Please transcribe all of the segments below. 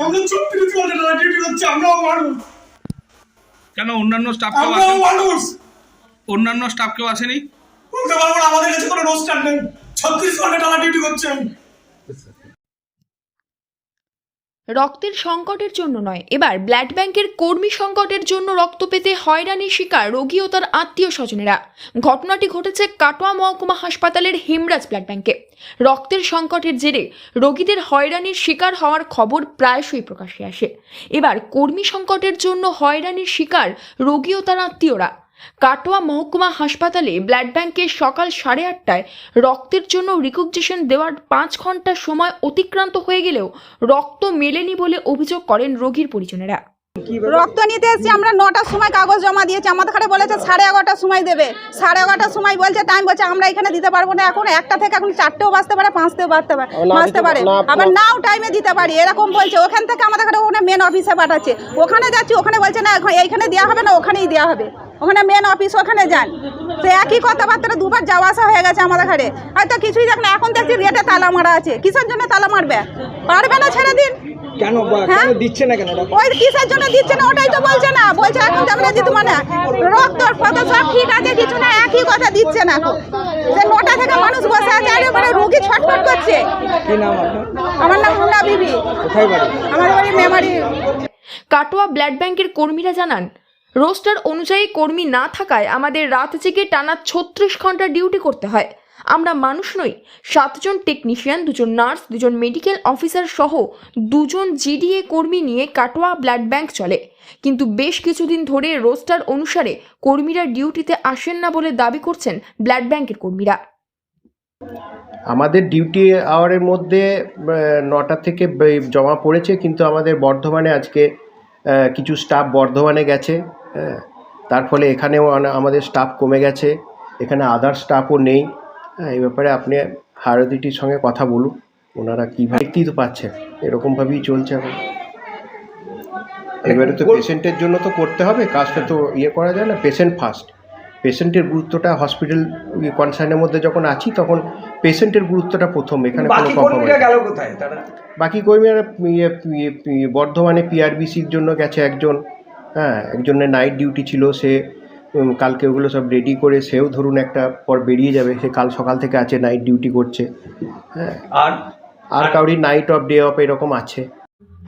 আমাদের ছত্রিশ ঘণ্টা টানা ডিউটি হচ্ছে আমরাও মানুষ। কেন অন্যান্য স্টাফ কেউ আমরাও মানুষ। অন্যান্য স্টাফ কেউ আসেনি? বলতে পারব না আমাদের কাছে কোনো রোস্টার নেই। ছত্রিশ ঘণ্টা টানা ডিউটি করছে। আমি রক্তের সংকটের জন্য নয়। এবার ব্লাড ব্যাংকের কর্মী সংকটের জন্য রক্ত পেতে হয়রানির শিকার রোগী ও তার আত্মীয় স্বজনেরা। ঘটনাটি ঘটেছে কাটোয়া মহকুমা হাসপাতালের হিমরাজ ব্লাড ব্যাংকে। রক্তের সংকটের জেরে রোগীদের হয়রানির শিকার হওয়ার খবর প্রায়শই প্রকাশ্যে আসে। এবার কর্মী সংকটের জন্য হয়রানির শিকার রোগী ও তার আত্মীয়রা। কাটোয়া মহকুমা হাসপাতালে ব্লাড ব্যাংকে সকাল সাড়ে আটটায় রক্তের জন্য রিকগনিশন দেওয়ার পাঁচ ঘণ্টা সময় অতিক্রান্ত হয়ে গেলেও রক্ত মেলেনি বলে অভিযোগ করেন রোগীর পরিজনেরা। রক্ত নিতে এসেছি আমরা নটার সময় কাগজ জমা দিয়েছি। আমাদের ঘরে বলেছে সাড়ে এগারোটার সময় দেবে। সাড়ে এগারোটার সময় বলছে টাইম বলছে আমরা এখানে দিতে পারব না এখন। একটা থেকে এখন চারটেও বাঁচতে পারে পাঁচতেও বাঁচতে পারে বাঁচতে পারে। আবার নাও টাইমে দিতে পারি। এরকম বলছে। ওখান থেকে আমাদের ঘরে ওখানে মেন অফিসে পাঠাচ্ছে। ওখানে যাচ্ছি ওখানে বলছে না এখন এইখানে দেওয়া হবে না ওখানেই দেওয়া হবে। ওখানে মেন অফিস ওখানে যান। তো একই কথাবার্তা দুবার যাওয়া আসা হয়ে গেছে আমাদের ঘরে। হয়তো কিছুই দেখ না এখন দেখছি রেটে তালা মারা আছে। কিসের জন্য তালা মারবে? পারবে না ছেড়ে দিন। কেন হ্যাঁ? কেন দিচ্ছে না কেন? ওই কিসের জন্য দিচ্ছে না? ওটাই তো বলছে না। বলছে এখন তো আমরা দিতে মানে রক্ত ফটো সব ঠিক আছে কিছু না একই কথা দিচ্ছে না যে নটা থেকে মানুষ বসে আছে আর মানে রুগী ছটফট করছে। কি নাম আমার নাম রুনা বিবি। কোথায় বাড়ি? আমার বাড়ি মেমারি। কাটোয়া ব্লাড ব্যাংকের কর্মীরা জানান রোস্টার অনুযায়ী কর্মী না থাকায় আমাদের রাত জেগে টানা ছত্রিশ ঘণ্টা ডিউটি করতে হয়। আমরা মানুষ নই। সাতজন টেকনিশিয়ান দুজন নার্স দুজন মেডিকেল অফিসার সহ দুজন জিডিএ কর্মী নিয়ে কাটোয়া ব্লাড ব্যাংক চলে। কিন্তু বেশ কিছুদিন ধরে রোস্টার অনুসারে কর্মীরা ডিউটিতে আসেন না বলে দাবি করছেন ব্লাড ব্যাংকের কর্মীরা। আমাদের ডিউটি আওয়ারের মধ্যে নটা থেকে জমা পড়েছে, কিন্তু আমাদের বর্ধমানে আজকে কিছু স্টাফ বর্ধমানে গেছে হ্যাঁ। তার ফলে এখানেও আমাদের স্টাফ কমে গেছে। এখানে আদার স্টাফও নেই। এই ব্যাপারে আপনি হারদিটির সঙ্গে কথা বলুন। ওনারা কীভাবে দেখতেই তো পাচ্ছেন এরকমভাবেই চলছে এখন। এবারে তো পেশেন্টের জন্য তো করতে হবে কাজটা তো ইয়ে করা যায় না পেশেন্ট ফার্স্ট পেশেন্টের গুরুত্বটা হসপিটাল কনসার্নের মধ্যে যখন আছি তখন পেশেন্টের গুরুত্বটা প্রথম এখানে কোনো কম্প্রোমাইজ গেল কোথায়? তারা বাকি কর্মীরা ইয়ে, ইয়ে, ইয়ে, বর্ধমানে পিআরবিসির জন্য গেছে একজন। হ্যাঁ একজনের নাইট ডিউটি ছিল সে কালকে ওগুলো সব রেডি করে সেও ধরুন একটা পর বেরিয়ে যাবে সে কাল সকাল থেকে আছে নাইট ডিউটি করছে। হ্যাঁ। আর? আর কাউরি নাইট অফ ডে অফ এরকম আছে।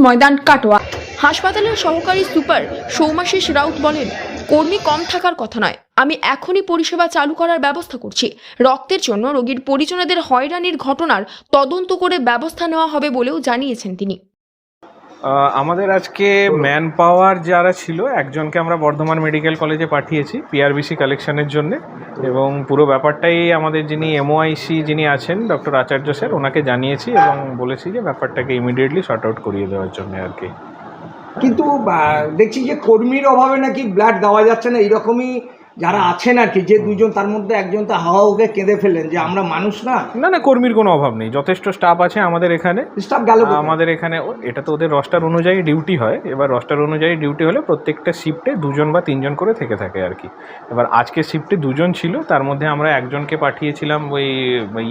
ময়দান, কাটোয়া। হাসপাতালের সহকারী সুপার সৌমাশিস রাউত বলেন, কর্মী কম থাকার কথা নয়। আমি এখনই পরিষেবা চালু করার ব্যবস্থা করছি। রক্তের জন্য রোগীর পরিজনদের হয়রানির ঘটনার তদন্ত করে ব্যবস্থা নেওয়া হবে বলেও জানিয়েছেন তিনি। আমাদের আজকে ম্যান পাওয়ার যারা ছিল, একজনকে আমরা বর্ধমান মেডিকেল কলেজে পাঠিয়েছি পিআরবিসি কালেকশনের জন্য। এবং পুরো ব্যাপারটাই আমাদের যিনি এমওআইসি যিনি আছেন ডক্টর আচার্য স্যার, ওনাকে জানিয়েছি এবং বলেছি যে ব্যাপারটাকে ইমিডিয়েটলি শর্ট আউট করিয়ে দেওয়ার জন্য আর কি। কিন্তু দেখছি যে কর্মীর অভাবে নাকি ব্লাড দেওয়া যাচ্ছে না, এইরকমই যারা আছেন আর কি যে দুজন তার মধ্যে একজন তো হাওয়া ওকে কেঁদে ফেলেন যে আমরা মানুষ না। না না কর্মীর কোনো অভাব নেই। যথেষ্ট স্টাফ আছে আমাদের এখানে। স্টাফ গেল আমাদের এখানে এটা তো ওদের রস্টার অনুযায়ী ডিউটি হয়। এবার রস্টার অনুযায়ী ডিউটি হলে প্রত্যেকটা শিফটে দুজন বা তিনজন করে থেকে থাকে আর কি। এবার আজকে শিফটে দুজন ছিল তার মধ্যে আমরা একজনকে পাঠিয়েছিলাম ওই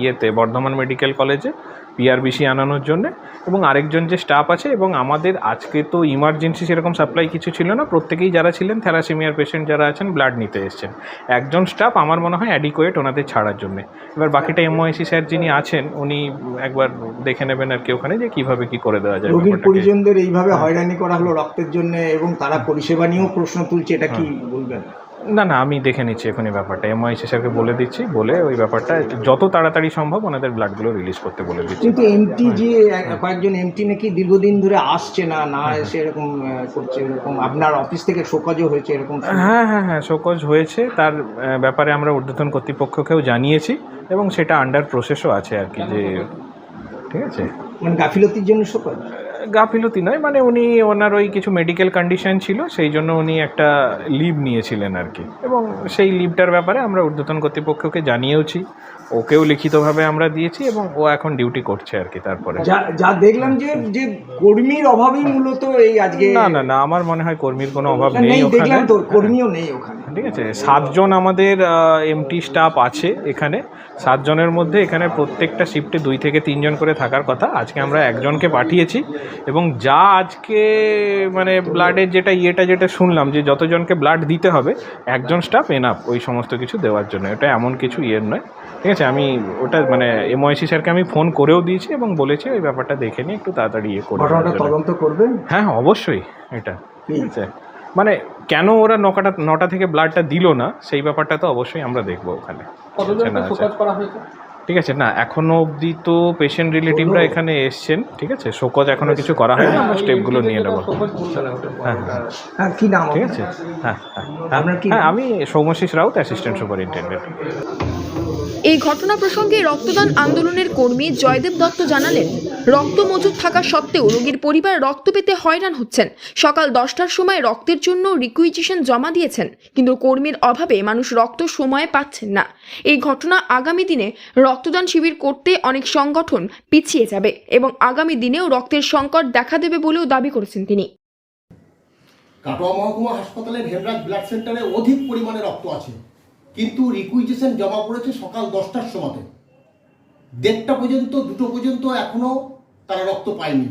ইয়েতে বর্ধমান মেডিকেল কলেজে পিআরবিসি আনানোর জন্য এবং আরেকজন যে স্টাফ আছে এবং আমাদের আজকে তো ইমার্জেন্সি সেরকম সাপ্লাই কিছু ছিল না। প্রত্যেকেই যারা ছিলেন থ্যালাসেমিয়ার পেশেন্ট যারা আছেন ব্লাড নিতে এসেছেন। একজন স্টাফ আমার মনে হয় অ্যাডিকোয়েট ওনাদের ছাড়ার জন্য। এবার বাকিটা এমওআইসি স্যার যিনি আছেন উনি একবার দেখে নেবেন আর কি ওখানে যে কীভাবে কি করে দেওয়া যায় রোগীর পরিজনদের এইভাবে হয়রানি করা হলো রক্তের জন্য এবং তারা পরিষেবা নিয়েও প্রশ্ন তুলছে এটা কি বলবেন? না না আমি দেখে নিচ্ছি এখনই ব্যাপারটা। এমআইসি স্যারকে বলে দিচ্ছি বলে ওই ব্যাপারটা যত তাড়াতাড়ি সম্ভব ওনাদের ব্লাডগুলো রিলিজ করতে বলে দিচ্ছি। কিন্তু এমটি যে কয়েকজন এমটি নাকি দীর্ঘদিন ধরে আসছে না না এসে এরকম করছে এরকম আপনার অফিস থেকে শোকজও হয়েছে এরকম? হ্যাঁ হ্যাঁ হ্যাঁ শোকজ হয়েছে। তার ব্যাপারে আমরা ঊর্ধ্বতন কর্তৃপক্ষকেও জানিয়েছি এবং সেটা আন্ডার প্রসেসও আছে আর কি যে ঠিক আছে? মানে গাফিলতির জন্য শোকজ? গাফিলতি নয় মানে উনি ওনার ওই কিছু মেডিকেল কন্ডিশন ছিল সেই জন্য উনি একটা লিভ নিয়েছিলেন আর কি। এবং সেই লিভটার ব্যাপারে আমরা ঊর্ধ্বতন কর্তৃপক্ষকে জানিয়েওছি ওকেও লিখিতভাবে আমরা দিয়েছি এবং ও এখন ডিউটি করছে আর কি তারপরে। যা দেখলাম যে যে কর্মীর অভাবই মূলত এই আজকে না না না আমার মনে হয় কর্মীর কোনো অভাব নেই নেই ওখানে। দেখলাম তো কর্মীও নেই ওখানে। ঠিক আছে? সাতজন আমাদের এমটি স্টাফ আছে এখানে। সাতজনের মধ্যে এখানে প্রত্যেকটা শিফটে দুই থেকে তিনজন করে থাকার কথা। আজকে আমরা একজনকে পাঠিয়েছি এবং যা আজকে মানে ব্লাডের যেটা ইয়েটা যেটা শুনলাম যে যতজনকে ব্লাড দিতে হবে একজন স্টাফ এনাফ ওই সমস্ত কিছু দেওয়ার জন্য। এটা এমন কিছু ইয়ের নয়। ঠিক আছে? আমি ওটা মানে এমওআইসি স্যারকে আমি ফোন করেও দিয়েছি এবং বলেছি ওই ব্যাপারটা দেখে নিয়ে একটু তাড়াতাড়ি ইয়ে করে ঘটনাটা দেওয়ার জন্য। তদন্ত করবেন? হ্যাঁ হ্যাঁ অবশ্যই। এটা ঠিক আছে? মানে কেন ওরা নটা নটা থেকে ব্লাডটা দিল না সেই ব্যাপারটা তো অবশ্যই আমরা দেখব ওখানে। ঠিক আছে না এখনও অবধি তো পেশেন্ট রিলেটিভরা এখানে এসছেন ঠিক আছে? শোকজ এখনও কিছু করা হয়নি আমরা স্টেপগুলো নিয়ে নেব। হ্যাঁ হ্যাঁ। হ্যাঁ কি নাম ঠিক আছে। হ্যাঁ হ্যাঁ। হ্যাঁ আমি সৌমশিস রাউত অ্যাসিস্ট্যান্ট সুপারিনটেন্ডেন্ট এই ঘটনা প্রসঙ্গে রক্তদান আন্দোলনের কর্মী জয়দেব দত্ত জানালেন, রক্ত মজুদ থাকা সত্ত্বেও রোগীর পরিবার রক্ত পেতে হয়রান হচ্ছেন। সকাল দশটার সময় রক্তের জন্য রিকুইজিশন জমা দিয়েছেন, কিন্তু কর্মীর অভাবে মানুষ রক্ত সময়ে পাচ্ছেন না। এই ঘটনা আগামী দিনে রক্তদান শিবির করতে অনেক সংগঠন পিছিয়ে যাবে এবং আগামী দিনেও রক্তের সংকট দেখা দেবে বলেও দাবি করেছেন তিনি। কাটোয়া মহকুমা হাসপাতালের হেমরাজ ব্লাড সেন্টারে অধিক পরিমাণে রক্ত আছে। কিন্তু রিকুইজেশন জমা পড়েছে সকাল দশটার সময়তে। দেড়টা পর্যন্ত, দুটো পর্যন্ত এখনও তারা রক্ত পায়নি।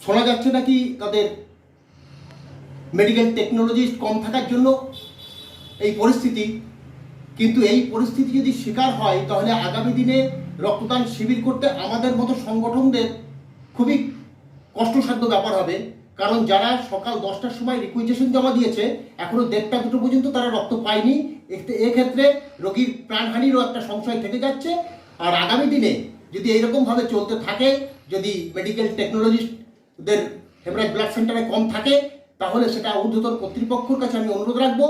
শোনা যাচ্ছে নাকি তাদের মেডিকেল টেকনোলজিস্ট কম থাকার জন্য এই পরিস্থিতি। কিন্তু এই পরিস্থিতি যদি শিকার হয়, তাহলে আগামী দিনে রক্তদান শিবির করতে আমাদের মতো সংগঠনদের খুবই কষ্টসাধ্য ব্যাপার হবে। কারণ যারা সকাল দশটার সময় রিকুইজেশন জমা দিয়েছে, এখনও দেড়টা দুটো পর্যন্ত তারা রক্ত পায়নি। এক্ষেত্রে রোগীর প্রাণহানিরও একটা সংশয় থেকে যাচ্ছে। আর আগামী দিনে যদি এইরকমভাবে চলতে থাকে, যদি মেডিকেল টেকনোলজিস্টদের হেমরাজ ব্লাড সেন্টারে কম থাকে, তাহলে সেটা ঊর্ধ্বতন কর্তৃপক্ষর কাছে আমি অনুরোধ রাখব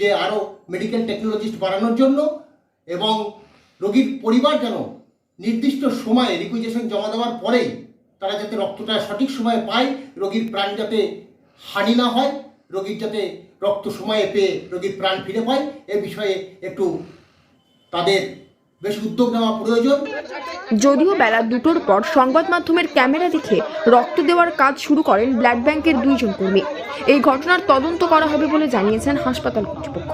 যে আরও মেডিকেল টেকনোলজিস্ট বাড়ানোর জন্য এবং রোগীর পরিবার যেন নির্দিষ্ট সময়ে রিকুইজেশন জমা দেওয়ার পরেই তারা যাতে রক্তটা সঠিক সময়ে পায়, রোগীর প্রাণ যাতে হানি না হয়, রোগীর যাতে রক্ত সময়ে পেয়ে রোগীর প্রাণ ফিরে পায়, এ বিষয়ে একটু তাদের বেশ উদ্যোগ নেওয়া প্রয়োজন। যদিও বেলা দুটোর পর সংবাদ মাধ্যমের ক্যামেরা দেখে রক্ত দেওয়ার কাজ শুরু করেন ব্লাড ব্যাংকের দুইজন কর্মী। এই ঘটনার তদন্ত করা হবে বলে জানিয়েছেন হাসপাতাল কর্তৃপক্ষ।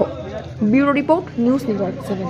Bureau report, news network seven.